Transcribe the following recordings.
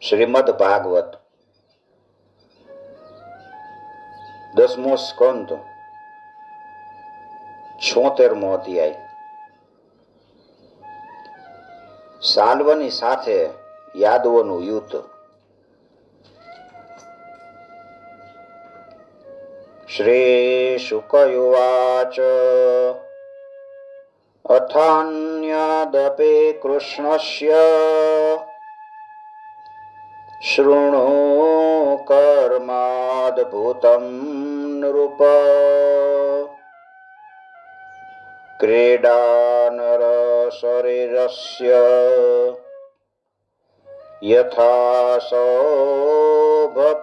શ્રીમદ ભાગવત. દસમો સ્કંદ. છોતેરમો અધ્યાય. સાલ્વની સાથે યાદવોનું યુદ્ધ. શ્રી શુકયુવાચ અથાન્યદપે કૃષ્ણસ્ય. શૃણુ કર્માદ્ભુતમ નૃપ ક્રીડાનરશરીરસ્ય યથા શોભપતિરહત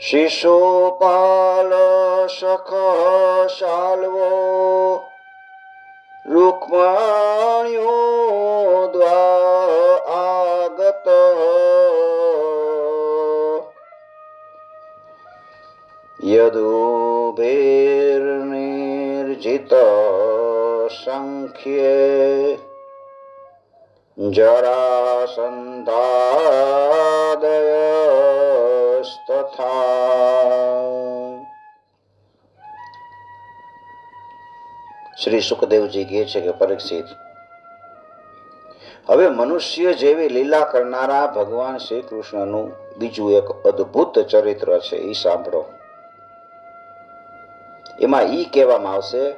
શિશુપાલ સખ શાલવો રૂકમણ્યો દ્વાગત યદુભેર્નિર્જિત સંખ્યે જરાસંધાદયસ્તથા શ્રી સુખદેવજી કહે છે કે પરીક્ષિત. હવે મનુષ્ય જેવી લીલા કરનારા ભગવાન શ્રી કૃષ્ણનું બીજું એક અદ્ભુત ચરિત્ર છે એ સાંભળો. એમાં ઈ કહેવામાં આવશે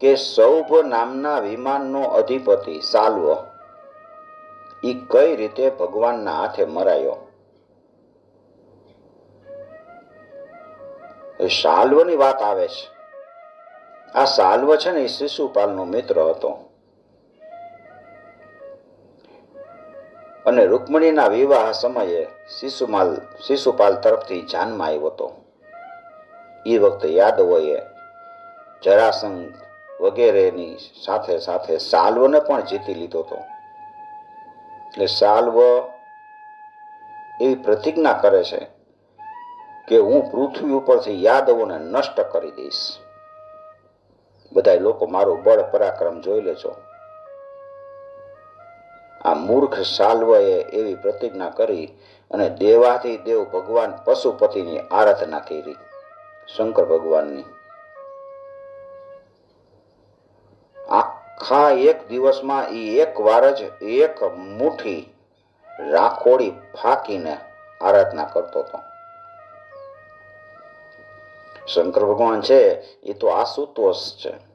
કે સૌભ નામના વિમાનનો અધિપતિ સાલવો, ઈ કઈ રીતે ભગવાનના હાથે મરાયો? સાલ્વની વાત આવે છે. આ સાલ્વ છે ને એ શિશુપાલનો મિત્ર હતો. અને રૂકમણીના વિવાહ સમયે શિશુમાલ, શિશુપાલ તરફથી જાનમાં આવ્યો હતો. એ વખતે યાદવોએ જરાસંઘ વગેરેની સાથે સાથે સાલ્વને પણ જીતી લીધો હતો. એટલે સાલ્વ એવી પ્રતિજ્ઞા કરે છે કે હું પૃથ્વી ઉપરથી યાદવોને નષ્ટ કરી દઈશ. બધા લોકો મારું બળ પરાક્રમ જોઈ લેજો. આ મૂર્ખ સાલ્વએ એવી પ્રતિજ્ઞા કરી અને દેવાથી દેવ ભગવાન પશુપતિની આરાધના કરી. શંકર ભગવાનની. આખા એક દિવસમાં એ એક વાર જ એક મુઠ્ઠી રાખોડી ફાકીને આરાધના કરતો હતો. શંકર ભગવાન છે, એ તો આશુતોષ છે.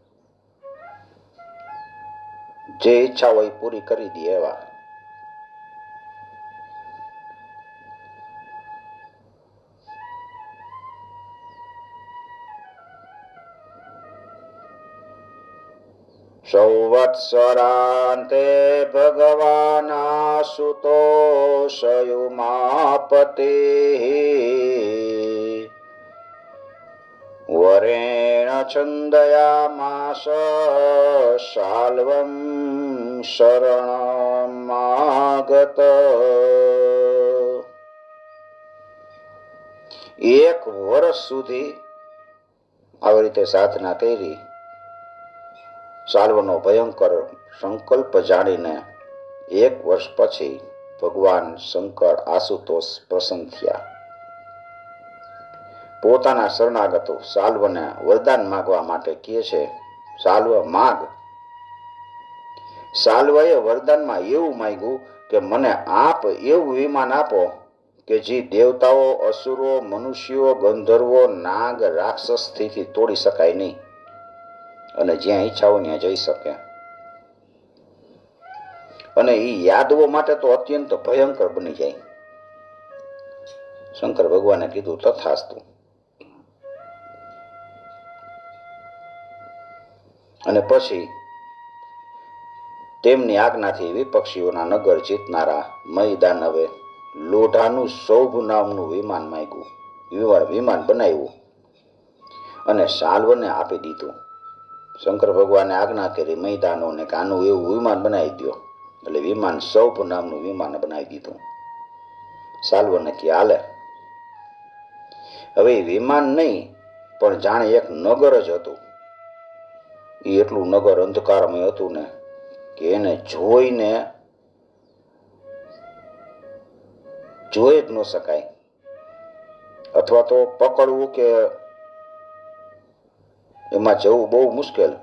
જે ઈચ્છા હોય પૂરી કરી દે એવા. સંવત્સરાંતે ભગવાનાશુતોષયુમાપતે વરેણ છંદયામાસ શાલ્વમ શરણમાગત એક વર્ષ સુધી આવી રીતે સાધના કરી સાલ્વનો ભયંકર સંકલ્પ જાણીને એક વર્ષ પછી ભગવાન શંકર આશુતોષ પ્રસન્ન થયા. પોતાના શરણાગતો સાલ્વને વરદાન માગવા માટે કહે છે, સાલ્વ, માગ. સાલ્વએ વરદાનમાં એવું માગ્યું કે, મને આપ એવું વિમાન આપો કે જે દેવતાઓ, અસુરો, મનુષ્યો, ગંધર્વો, નાગ, રાક્ષસથી તોડી શકાય નહીં અને જ્યાં ઈચ્છાઓ ત્યાં જઈ શકે. અને એ યાદવો માટે તો અત્યંત ભયંકર બની જાય. શંકર ભગવાને કીધું, તથાસ્તુ. અને પછી તેમની આજ્ઞાથી વિપક્ષીઓના નગર જીતનારા મૈદાનવે લોઢાનું સૌભ નામનું વિમાન માગ્યું. વિમાન વિમાન બનાવ્યું અને સાલ્વને આપી દીધું. શંકર ભગવાને આજ્ઞા કરી મૈદાનોને કે આનું એવું વિમાન બનાવી દો એટલે વિમાન સૌભ નામનું વિમાન બનાવી દીધું. સાલ્વને કે હાલે. હવે વિમાન નહીં, પણ જાણે એક નગર જ હતું. એ એટલું નગર અંધકારમય હતું ને કે એને જોઈને જોઈ જ ન શકાય. અથવા તો પકડવું કે એમાં જવું બહુ મુશ્કેલ.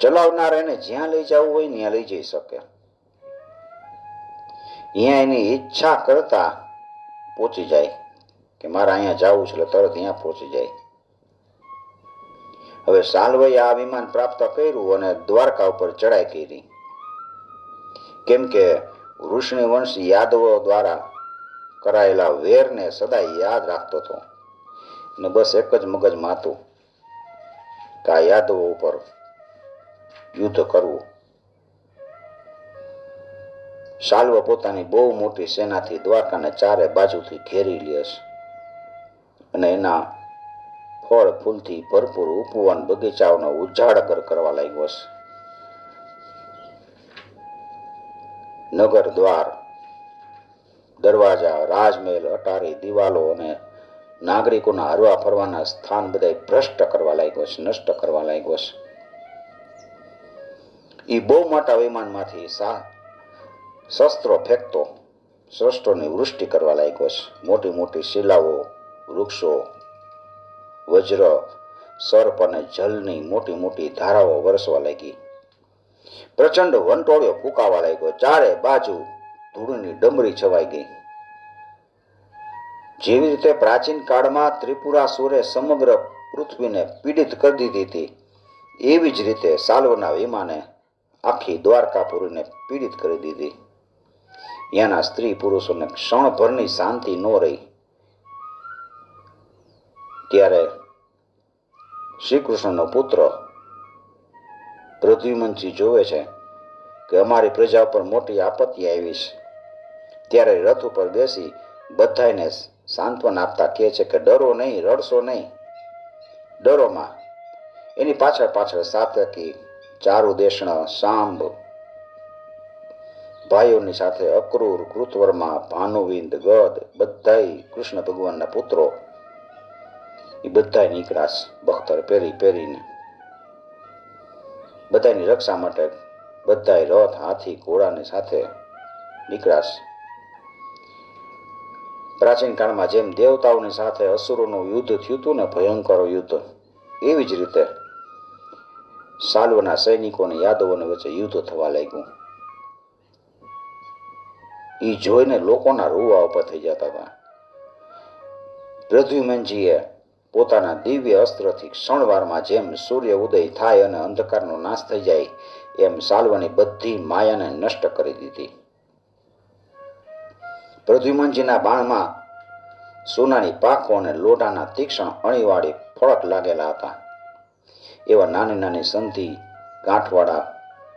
ચલાવનાર એને જ્યાં લઈ જવું હોય ત્યાં લઈ જઈ શકે. અહીંયા એની ઈચ્છા કરતા પહોંચી જાય કે મારે અહીંયા જવું છે એટલે તરત અહીંયા પહોંચી જાય. હવે સાલવાઈ આ વિમાન પ્રાપ્ત કર્યું અને દ્વારકા ઉપર ચડાઈ કરી. કેમ કે વૃષ્ણિવંશ યાદવો દ્વારા કરાયેલા વેરને સદાય યાદ રાખતો હતો. ને બસ એક જ મગજમાં હતું કે આ યાદવો ઉપર યુદ્ધ કરવું. શાલ્વ પોતાની બહુ મોટી સેનાથી દ્વારકાને ચારે બાજુથી ઘેરી લે છે. અને એના ફળ ફૂલથી ભરપૂર ઉપવન બગીચાઓનો ઉજાગર કરવા લાગ્યો છે. નગર દ્વાર દરવાજા, રાજમહેલ, અટારી, દિવાલો અને નાગરિકોના હરવા ફરવાના સ્થાન બધા ભ્રષ્ટ કરવા લાગ્યો છે, નષ્ટ કરવા લાગ્યો છે. એ બહુ મોટા વિમાનમાંથી સા, શસ્ત્રો ફેંકતો, શસ્ત્રોની વૃષ્ટિ કરવા લાગ્યો છે. મોટી મોટી શિલાઓ, વૃક્ષો વજ્ર, સર્પ અને જલની મોટી મોટી ધારાઓ વરસવા લાગી. પ્રચંડ વંટોળિયો ફૂંકાવા લાગ્યો. ચારે બાજુ ધૂળની ડમરી છવાઈ ગઈ. જેવી રીતે પ્રાચીન કાળમાં ત્રિપુરાસુરે સમગ્ર પૃથ્વીને પીડિત કરી દીધી હતી, એવી જ રીતે સાલ્વના વિમાને આખી દ્વારકાપુરીને પીડિત કરી દીધી. ત્યાંના સ્ત્રી પુરુષોને ક્ષણભરની શાંતિ ન રહી. ત્યારે શ્રી કૃષ્ણનો પુત્ર પૃથ્વીમનજી જોવે છે કે અમારી પ્રજા ઉપર મોટી આપત્તિ આવી છે. ત્યારે રથ ઉપર બેસી બધાને સાંત્વન આપતા કહે છે કે ડરો નહીં, રડશો નહીં. ડરોમાં એની પાછળ પાછળ સાતકી ચારુ દેશણ સાંભ ભાઈઓની સાથે અક્રૂર કૃતવર્મા, ભાનુવિંદ, ગદ, બધાય કૃષ્ણ ભગવાનના પુત્રો એ બધા નીકળાશ બખ્તર પહેરી પહેરીને. બધાની રક્ષા માટે બધા રથ, હાથી, ઘોડાની સાથે નીકળાશ પ્રાચીન કાળમાં જેમ દેવતાઓની સાથે અસુરોનું યુદ્ધ થયું હતું ને, ભયંકર યુદ્ધ, એવી જ રીતે સાલ્વના સૈનિકોને યાદવોને વચ્ચે યુદ્ધ થવા લાગ્યું. એ જોઈને લોકોના રૂવા ઉપર થઈ જતા હતા. પૃથ્વીમનજીએ પોતાના દિવ્ય અસ્ત્રથી ક્ષણવારમાં જેમ સૂર્ય ઉદય થાય અને અંધકારનો નાશ થઈ જાય, એમ સાલ્વની બધી માયાને નષ્ટ કરી દીધી. પ્રદ્યુમનજીના બાણમાં સોનાની પાંખો અને લોઢાના તીક્ષ્ણ અણીવાળી ફળક લાગેલા હતા. એવા નાની નાની સંધિ ગાંઠવાળા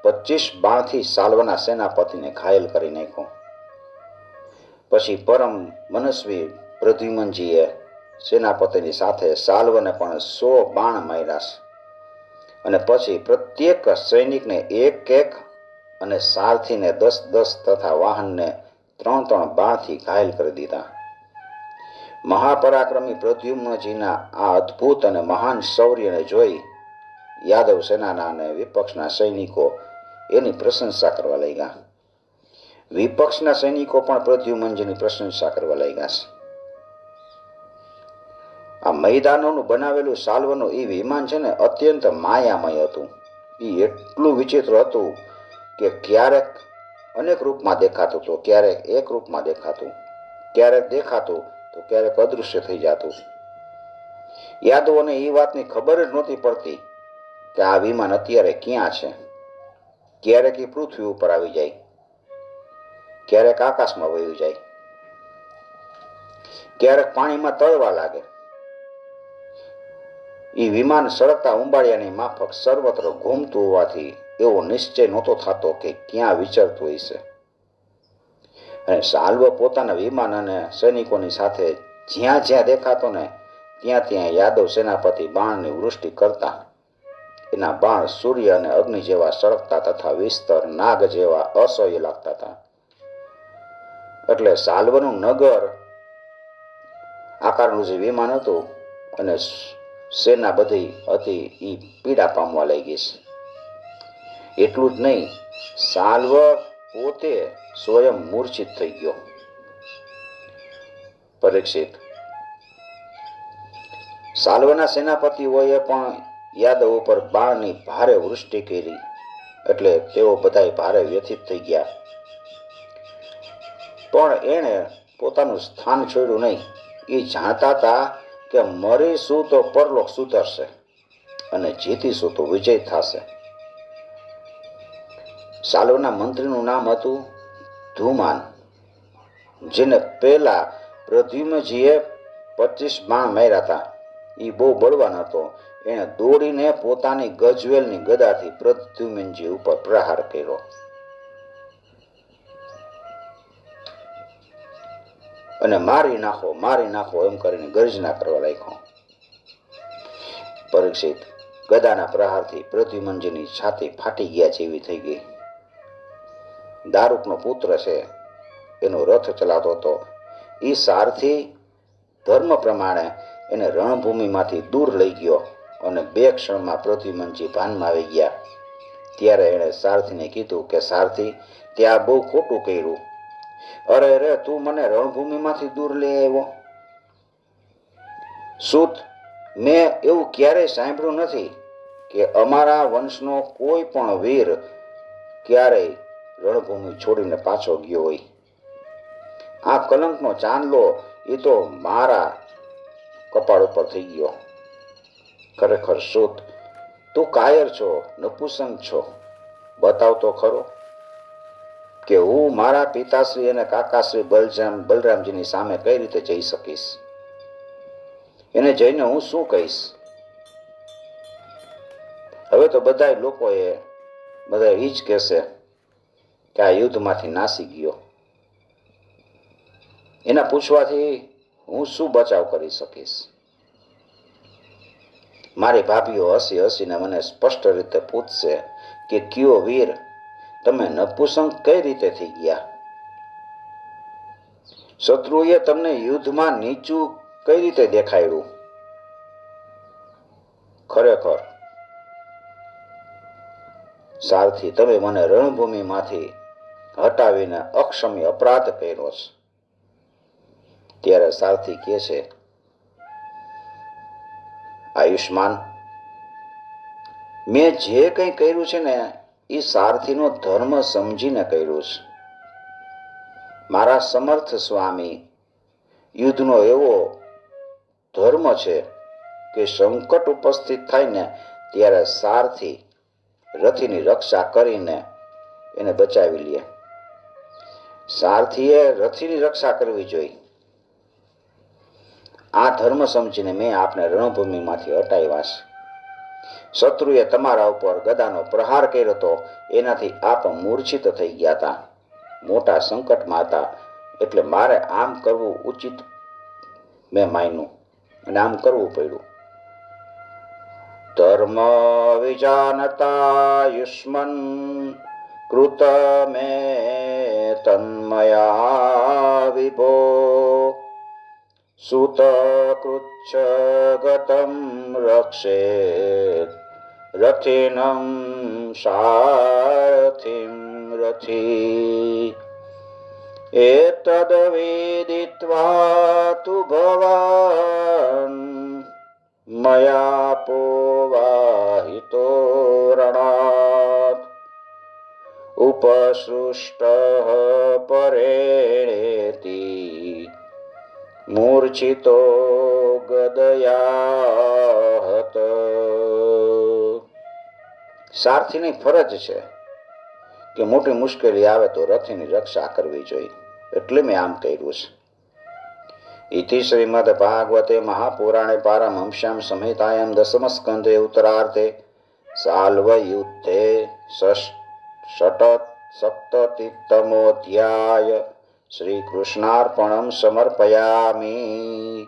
પચીસ બાણથી સાલ્વના સેનાપતિને ઘાયલ કરી નાખ્યો. પછી પરમ મનસ્વી પૃથ્વીમનજીએ સેનાપતિની સાથે સાલ્વને પણ સો બાણ માર્યા અને પછી પ્રત્યેક સૈનિકને એક એક અને સારથીને દસ દસ તથા વાહનને ત્રણ ત્રણ બાણથી ઘાયલ કરી દીધા. મહાપરાક્રમી પ્રદ્યુમ્નજીના આ અદ્ભુત અને મહાન શૌર્યને જોઈ યાદવ સેનાના અને વિપક્ષના સૈનિકો એની પ્રશંસા કરવા લાગ્યા. વિપક્ષના સૈનિકો પણ પ્રદ્યુમનજીની પ્રશંસા કરવા લાગ્યા છે. આ મેદાનોનું બનાવેલું સાલ્વનું એ વિમાન છે ને અત્યંત માયામય હતું. એ એટલું વિચિત્ર હતું કે ક્યારેક અનેક રૂપમાં દેખાતું તો ક્યારેક એક રૂપમાં દેખાતું, ક્યારેક દેખાતું તો ક્યારેક અદૃશ્ય થઈ જતું. યાદવોને એ વાતની ખબર જ નહોતી પડતી કે આ વિમાન અત્યારે ક્યાં છે. ક્યારેક એ પૃથ્વી ઉપર આવી જાય, ક્યારેક આકાશમાં વયું જાય, ક્યારેક પાણીમાં તળવા લાગે એ વિમાન સળગતા ઉંબાડિયાની માફક સર્વત્ર ઘૂમતું હોવાથી એવો નિશ્ચય નહોતો થતો કે ક્યાં વિચરતું હશે. અને સાલ્વ પોતાના વિમાન અને સૈનિકોની સાથે જ્યાં જ્યાં દેખાતો ને ત્યાં ત્યાં યાદવ સેનાપતિ બાણની વૃષ્ટિ કરતા. એના બાણ સૂર્ય અને અગ્નિ જેવા સળગતા તથા વિસ્તર નાગ જેવા અસહ્ય લાગતા હતા. એટલે સાલ્વનું નગર આકારનું જે વિમાન હતું અને સેના બધી હતી એ પીડા પામવા લાગી છે. એટલું જ નહીં, સાલ્વ પોતે સ્વયં મૂર્છિત થઈ ગયો. પરીક્ષિત. સાલ્વના સેનાપતિઓએ પણ યાદવ ઉપર બાણની ભારે વૃષ્ટિ કરી, એટલે તેઓ બધાય ભારે વ્યથિત થઈ ગયા. પણ એણે પોતાનું સ્થાન છોડ્યું નહીં. એ જાણતા હતા કે મરીશું તો પરલોક સુધરશે અને જીતીશું તો વિજય થશે. સાલોના મંત્રીનું નામ હતું ધુમાન, જેને પહેલા પ્રદ્યુમજીએ પચીસ બાણ માર્યા હતા. એ બહુ બળવાન હતો. એણે દોડીને પોતાની ગજવેલની ગદાથી પ્રદ્યુમનજી ઉપર પ્રહાર કર્યો. અને મારી નાખો મારી નાખો એમ કરીને ગર્જના કરવા લાગ્યો. પરીક્ષિત ગદાના પ્રહારથી પ્રદ્યુમનજીની છાતી ફાટી ગયા જેવી થઈ ગઈ. દારૂકનો પુત્ર છે, એનો રથ ચલાવતો હતો. એ સારથી ધર્મ પ્રમાણે એને રણભૂમિમાંથી દૂર લઈ ગયો અને બે ક્ષણમાં પ્રદ્યુમનજી ભાનમાં આવી ગયા. ત્યારે એણે સારથીને કીધું કે સારથી ત્યાં બહુ ખોટું કર્યું. અરે રે, તું મને રણભૂમિમાંથી દૂર લઈ આવ્યો. સુત, મેં એવું ક્યારેય સાંભળ્યું નથી કે અમારા વંશનો કોઈ પણ વીર ક્યારેય રણભૂમિ છોડીને પાછો ગયો હોય. આ કલંકનો ચાંદલો એ તો મારા કપાળ ઉપર થઈ ગયો. ખરેખર સુત, તું કાયર છો નપુસંગ છો. બતાવ તો ખરો. કે હું મારા પિતાશ્રી અને કાકાશ્રી બલરામ બલરામજીની સામે કઈ રીતે જઈ શકીશ? એને જઈને હું શું કહીશ? હવે તો બધા લોકોએ બધા એ કહેશે કે આ યુદ્ધમાંથી નાસી ગયો. એના પૂછવાથી હું શું બચાવ કરી શકીશ? મારી ભાભીઓ હસી હસીને મને સ્પષ્ટ રીતે પૂછશે કે કયો વીર તમે નપુસંગ કઈ રીતે થઈ ગયા? શત્રુએ તમને યુદ્ધમાં નીચું કઈ રીતે દેખાડ્યું? ખરેખર, સારથી તમે મને રણભૂમિમાંથી હટાવીને અક્ષમ્ય અપરાધ કર્યો છે. ત્યારે સારથી કહે છે આયુષ્માન મેં જે કંઈ કર્યું છે ને એ સારથીનો ધર્મ સમજીને કર્યું છે. મારા સમર્થ સ્વામી, યુદ્ધનો એવો ધર્મ છે કે સંકટ ઉપસ્થિત થાય ને ત્યારે સારથી રથીની રક્ષા કરીને એને બચાવી લે. સારથીએ રથીની રક્ષા કરવી જોઈએ આ ધર્મ સમજીને મેં આપને રણભૂમિમાંથી હટાવ્યા છે. શત્રુએ તમારા ઉપર ગદાનો પ્રહાર કર્યો હતો એનાથી આપ મૂર્છિત થઈ ગયા હતા મોટા સંકટમાં હતા. એટલે મારે આમ કરવું ઉચિત મેં માન્યું અને આમ કરવું પડ્યું. ધર્મ વિજાનતા યુષ્મન કૃત મે તન્મયા વિભો. સુત કૃચ્છ ગતમ રક્ષેત. રથિનમ સારથિમ રથી એતદવેદિત્વા તુ ભવાન મયા પોવાહિતો રણાત ઉપસૃષ્ટ પરેણેતિ મૂર્છિતો ગદયા સારથીની ફરજ છે કે મોટી મુશ્કેલી આવે તો રથીની રક્ષા કરવી જોઈએ. એટલે મેં આમ કર્યું છે. ઇતિ શ્રીમદ ભાગવતે મહાપુરાણે પારમહંસ્યામ સંહિતાયામ દસમસ્કંધે ઉત્તરાર્ધે સાલ્વ યુદ્ધે ષટ સપ્તતિતમોધ્યાય શ્રી કૃષ્ણાર્પણમ સમર્પયામી.